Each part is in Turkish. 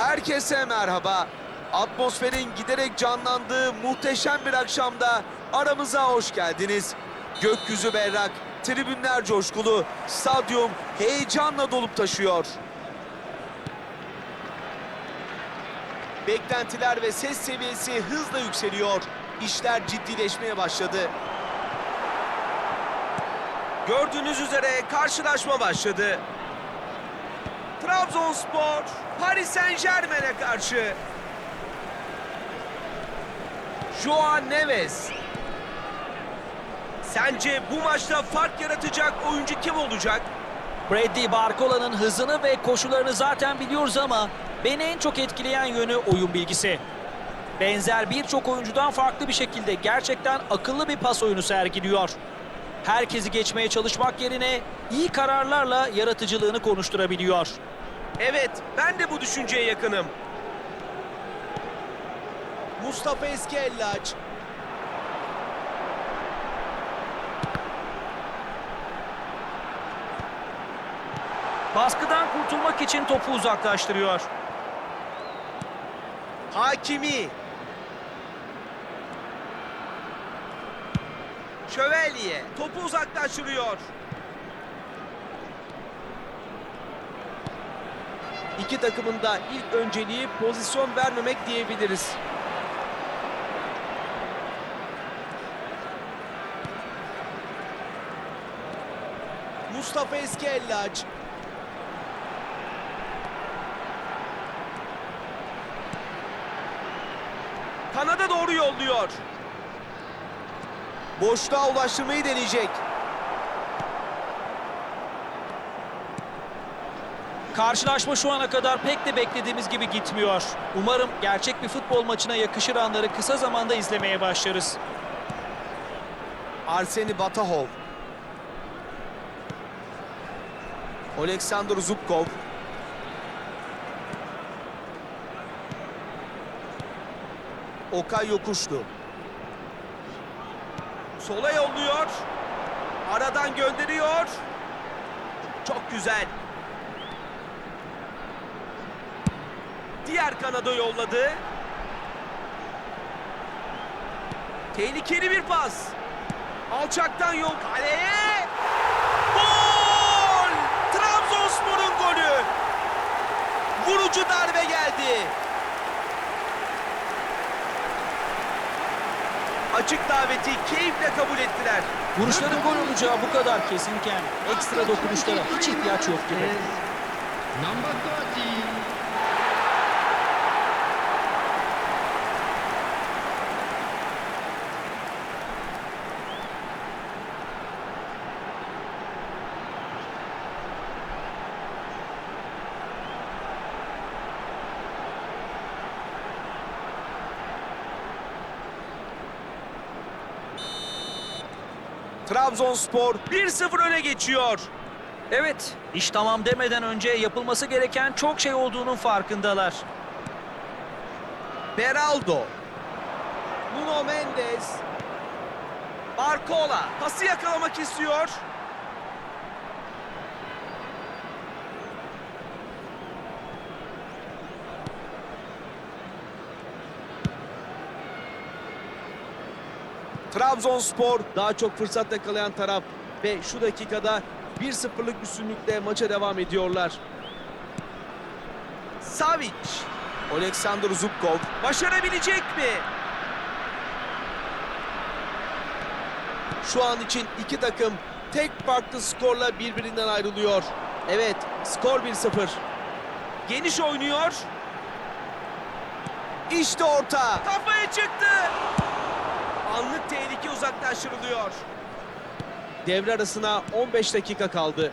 Herkese merhaba. Atmosferin giderek canlandığı muhteşem bir akşamda aramıza hoş geldiniz. Gökyüzü berrak, tribünler coşkulu, stadyum heyecanla dolup taşıyor. Beklentiler ve ses seviyesi hızla yükseliyor. İşler ciddileşmeye başladı. Gördüğünüz üzere karşılaşma başladı. Trabzonspor Paris Saint Germain'e karşı. Joao Neves. Sence bu maçta fark yaratacak oyuncu kim olacak? Bradley Barcola'nın hızını ve koşularını zaten biliyoruz ama beni en çok etkileyen yönü oyun bilgisi. Benzer birçok oyuncudan farklı bir şekilde gerçekten akıllı bir pas oyunu sergiliyor. Herkesi geçmeye çalışmak yerine iyi kararlarla yaratıcılığını konuşturabiliyor. Evet, ben de bu düşünceye yakınım. Mustafa Eskellaç. Baskıdan kurtulmak için topu uzaklaştırıyor. Hakimi. Şövalye topu uzaklaştırıyor. İki takımın da ilk önceliği pozisyon vermemek diyebiliriz. Mustafa Eskellaç. Kanada doğru yolluyor. Boşluğa ulaştırmayı deneyecek. Karşılaşma şu ana kadar pek de beklediğimiz gibi gitmiyor. Umarım gerçek bir futbol maçına yakışır anları kısa zamanda izlemeye başlarız. Arseni Batahov. Oleksandr Zubkov. Okay Yokuşlu. Sola yolluyor. Aradan gönderiyor. Çok güzel. Diğer kanada yolladı. Tehlikeli bir pas. Alçaktan yol kaleye. Gol! Trabzonspor'un golü. Vurucu darbe geldi. Açık daveti keyifle kabul ettiler. Vuruşların gol olacağı bu kadar kesinken ekstra dokunuşlara hiç ihtiyaç yok gibi. Number 30. Trabzonspor 1-0 öne geçiyor. Evet, iş tamam demeden önce yapılması gereken çok şey olduğunun farkındalar. Beraldo. Nuno Mendes. Barcola pası yakalamak istiyor. Trabzonspor daha çok fırsat yakalayan taraf ve şu dakikada 1-0'lık üstünlükle maça devam ediyorlar. Savic. Oleksandr Zubkov başarabilecek mi? Şu an için iki takım tek farklı skorla birbirinden ayrılıyor. Evet, skor 1-0. Geniş oynuyor. İşte orta. Kafaya çıktı. Anlık tehlike uzaklaştırılıyor. Devre arasına 15 dakika kaldı.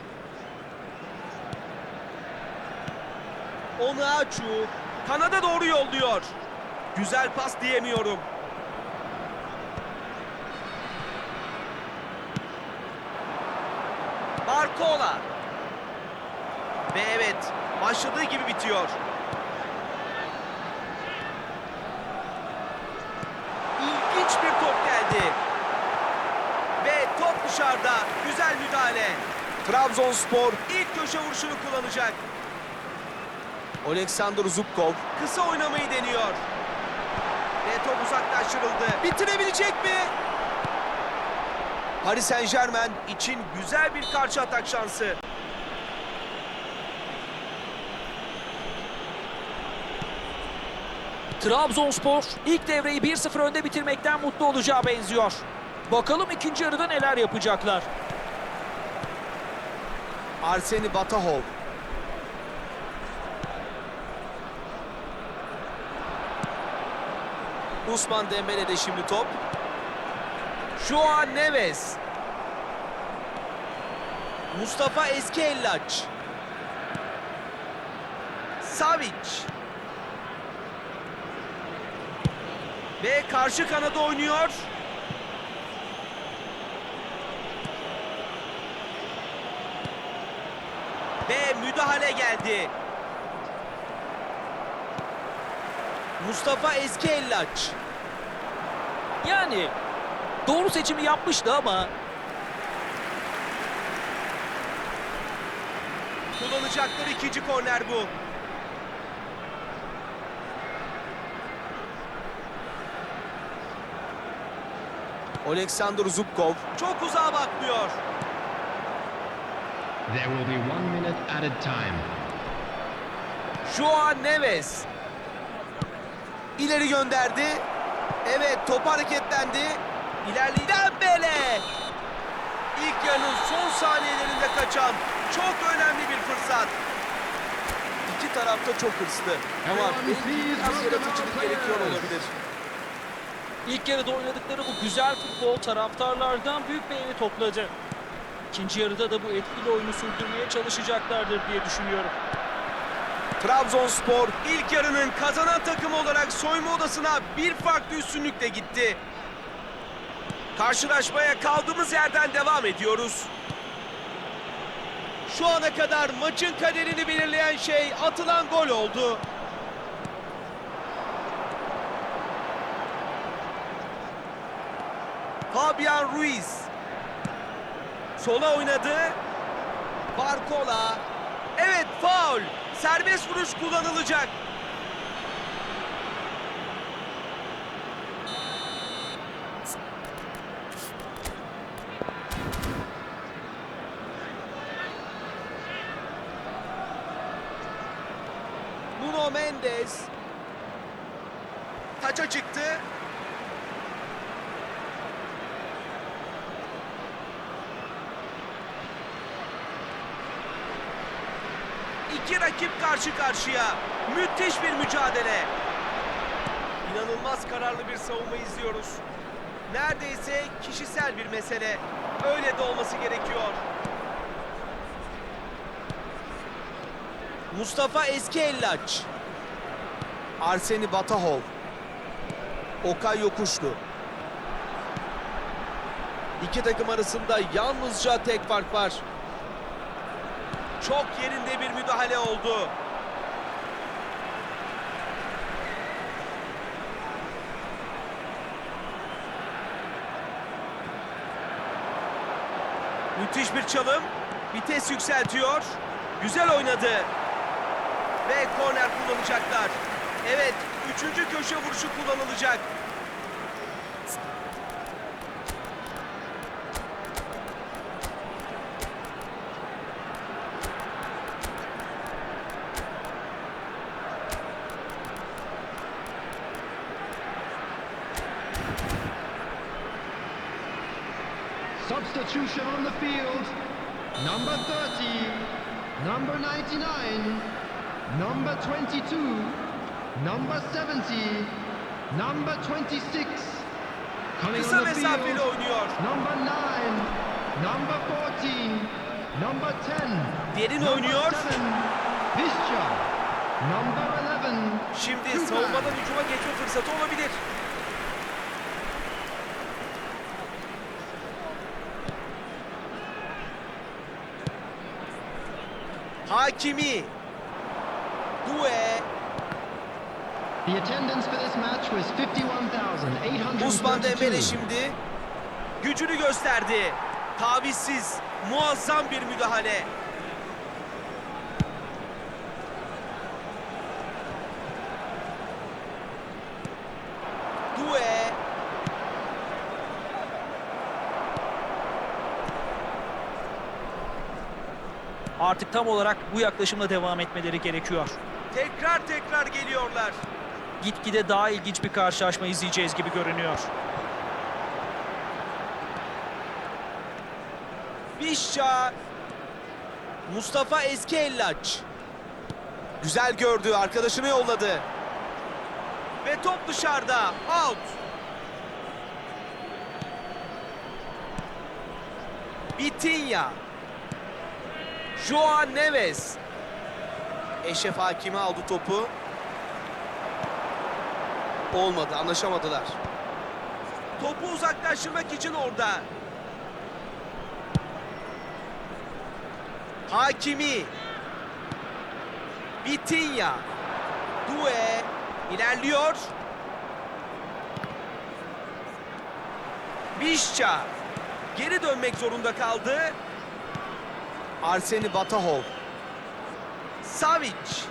Onaçu kanada doğru yolluyor. Güzel pas diyemiyorum. Barcola. Ve evet, başladığı gibi bitiyor. İlginç bir top geldi. Ve top dışarıda. Güzel müdahale. Trabzonspor ilk köşe vuruşunu kullanacak. Oleksandr Zubkov kısa oynamayı deniyor. Ve top uzaklaştırıldı. Bitirebilecek mi? Paris Saint Germain için güzel bir karşı atak şansı. Trabzonspor ilk devreyi 1-0 önde bitirmekten mutlu olacağı benziyor. Bakalım ikinci yarıda neler yapacaklar. Arseni Batahov. Usman Dembele'de şimdi top. Joao Neves. Mustafa Eskellaç. Savic. Ve karşı kanada oynuyor. Ve müdahale geldi. Mustafa Eskellaç. Yani doğru seçimi yapmıştı ama Kullanacakları ikinci korner bu. Oleksandr Zubkov çok uzağa bakmıyor. There will be one minute added time. Joao Neves. İleri gönderdi. Evet top hareketlendi. İlerledi. Dembele. İlk yarının son saniyelerinde kaçan çok önemli bir fırsat. İki tarafta çok hırslı. Ama biraz yaratıcılık gerekiyor olabilir. İlk yarıda oynadıkları bu güzel futbol taraftarlardan büyük beğeni topladı. İkinci yarıda da bu etkili oyunu sürdürmeye çalışacaklardır diye düşünüyorum. Trabzonspor ilk yarının kazanan takımı olarak soyunma odasına bir farklı üstünlükle gitti. Karşılaşmaya kaldığımız yerden devam ediyoruz. Şu ana kadar maçın kaderini belirleyen şey atılan gol oldu. Fabian Ruiz sola oynadı. Barcola Evet faul. Serbest vuruş kullanılacak. Nuno Mendes taça çıktı. İki rakip karşı karşıya. Müthiş bir mücadele. İnanılmaz kararlı bir savunma izliyoruz. Neredeyse kişisel bir mesele. Öyle de olması gerekiyor. Mustafa Eskellaç. Arseni Batahov. Okay Yokuşlu. İki takım arasında yalnızca tek fark var. Çok yerinde bir müdahale oldu. Müthiş bir çalım. Vites yükseltiyor. Güzel oynadı. Ve korner kullanacaklar. Evet, üçüncü köşe vuruşu kullanılacak. Substitution on the field. Number 30, number 99, number 22, number 70, number 26. Coming Kısa on the mesafeli field, oynuyor. number 9, number 14, number 10. Derin number oynuyor. 7, Visca, number 11. Şimdi Süper. savunmadan hücuma geçme fırsatı olabilir. Hakimi. Due. The attendance for this match was 51,832. Usman Dembele şimdi gücünü gösterdi. Tavizsiz, muazzam bir müdahale. Artık tam olarak bu yaklaşımla devam etmeleri gerekiyor. Tekrar tekrar geliyorlar. Gitgide daha ilginç bir karşılaşma izleyeceğiz gibi görünüyor. Vişça. Mustafa Eski Ellaç. Güzel gördü. Arkadaşını yolladı. Ve top dışarıda. Out. Bitinha. Joao Neves. Eşref Hakimi aldı topu. Olmadı. Anlaşamadılar. Topu uzaklaştırmak için orada. Hakimi. Vitinha. Due. ilerliyor. Vişça. Geri dönmek zorunda kaldı. Arseni Batahov. Savic.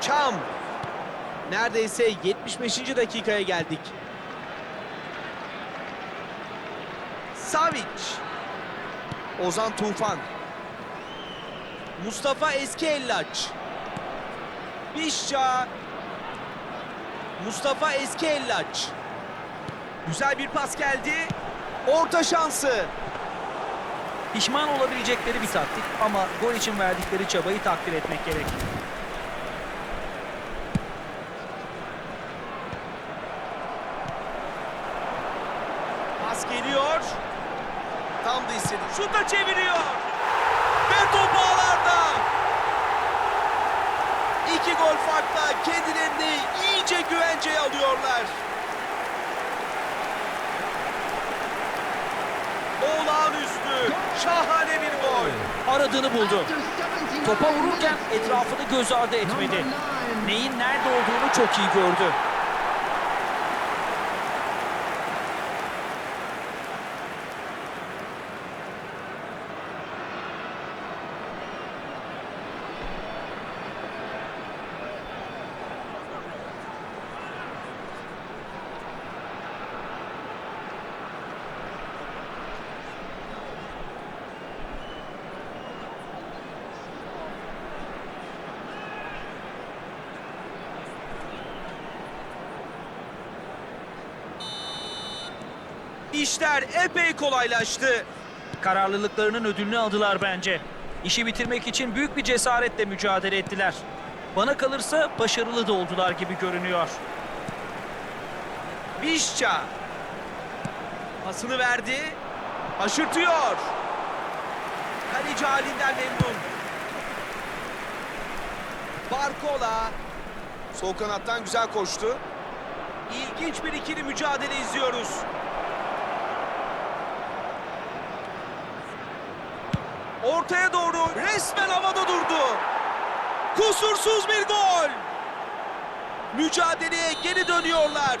Çam. Neredeyse 75. dakikaya geldik. Savic. Ozan Tufan. Mustafa Eski Ellaç. Vişça. Mustafa Eski Ellaç. Güzel bir pas geldi. Orta şansı. Pişman olabilecekleri bir taktik ama gol için verdikleri çabayı takdir etmek gerek. Pas geliyor. Tam da istedi. Şuta çeviriyor. Ve top ağlarda. İki gol farkla kendilerini iyice güvenceye alıyorlar. Olağanüstü, şahane bir gol. Aradığını buldu. After 79 Topa vururken etrafını göz ardı etmedi. Neyin nerede olduğunu çok iyi gördü. İşler epey kolaylaştı. Kararlılıklarının ödülünü aldılar bence. İşi bitirmek için büyük bir cesaretle mücadele ettiler. Bana kalırsa başarılı da oldular gibi görünüyor. Vişça. Pasını verdi. Aşırtıyor. Kaleci halinden memnun. Barcola. Sol kanattan güzel koştu. İlginç bir ikili mücadele izliyoruz. Ortaya doğru resmen havada durdu. Kusursuz bir gol. Mücadeleye geri dönüyorlar.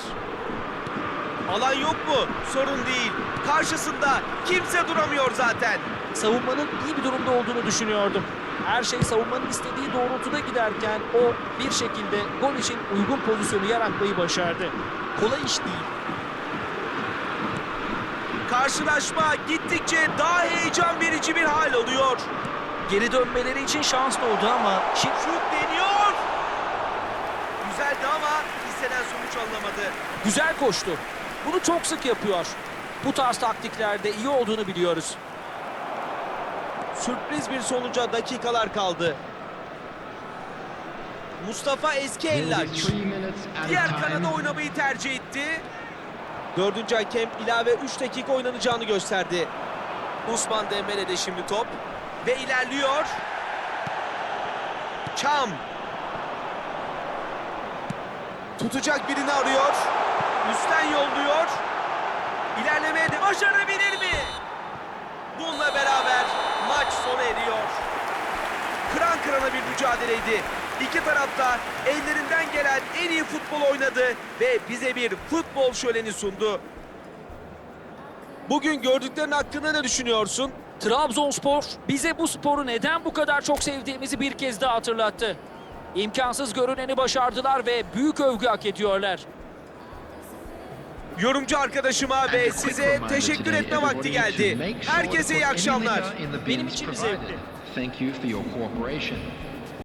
Alan yok mu? Sorun değil. Karşısında kimse duramıyor zaten. Savunmanın iyi bir durumda olduğunu düşünüyordum. Her şey savunmanın istediği doğrultuda giderken o bir şekilde gol için uygun pozisyonu yaratmayı başardı. Kolay iş değil. Karşılaşma gittikçe daha heyecan verici bir hal alıyor. Geri dönmeleri için şans doğdu ama şimdi Şut deniyor. Güzeldi ama istenen sonuç alınamadı. güzel koştu. Bunu çok sık yapıyor. Bu tarz taktiklerde iyi olduğunu biliyoruz. Sürpriz bir sonuca dakikalar kaldı. Mustafa Eski Ellaç diğer kanada oynamayı tercih etti. Dördüncü hakem ilave 3 dakika oynanacağını gösterdi. Usman Dembele'de şimdi top. Ve ilerliyor. Çam. Tutacak birini arıyor. Üstten yolluyor. İlerlemeye de başarabilir mi? Bununla beraber maç sona eriyor. Kıran kırana bir mücadeleydi. İki tarafta ellerinden gelen en iyi futbol oynadı ve bize bir futbol şöleni sundu. Bugün gördüklerin hakkında ne düşünüyorsun? Trabzonspor bize bu sporu neden bu kadar çok sevdiğimizi bir kez daha hatırlattı. İmkansız görüneni başardılar ve büyük övgü hak ediyorlar. Yorumcu arkadaşıma ve size teşekkür etme vakti geldi. Herkese iyi akşamlar. Benim için bir zevkti. Thank you for your cooperation.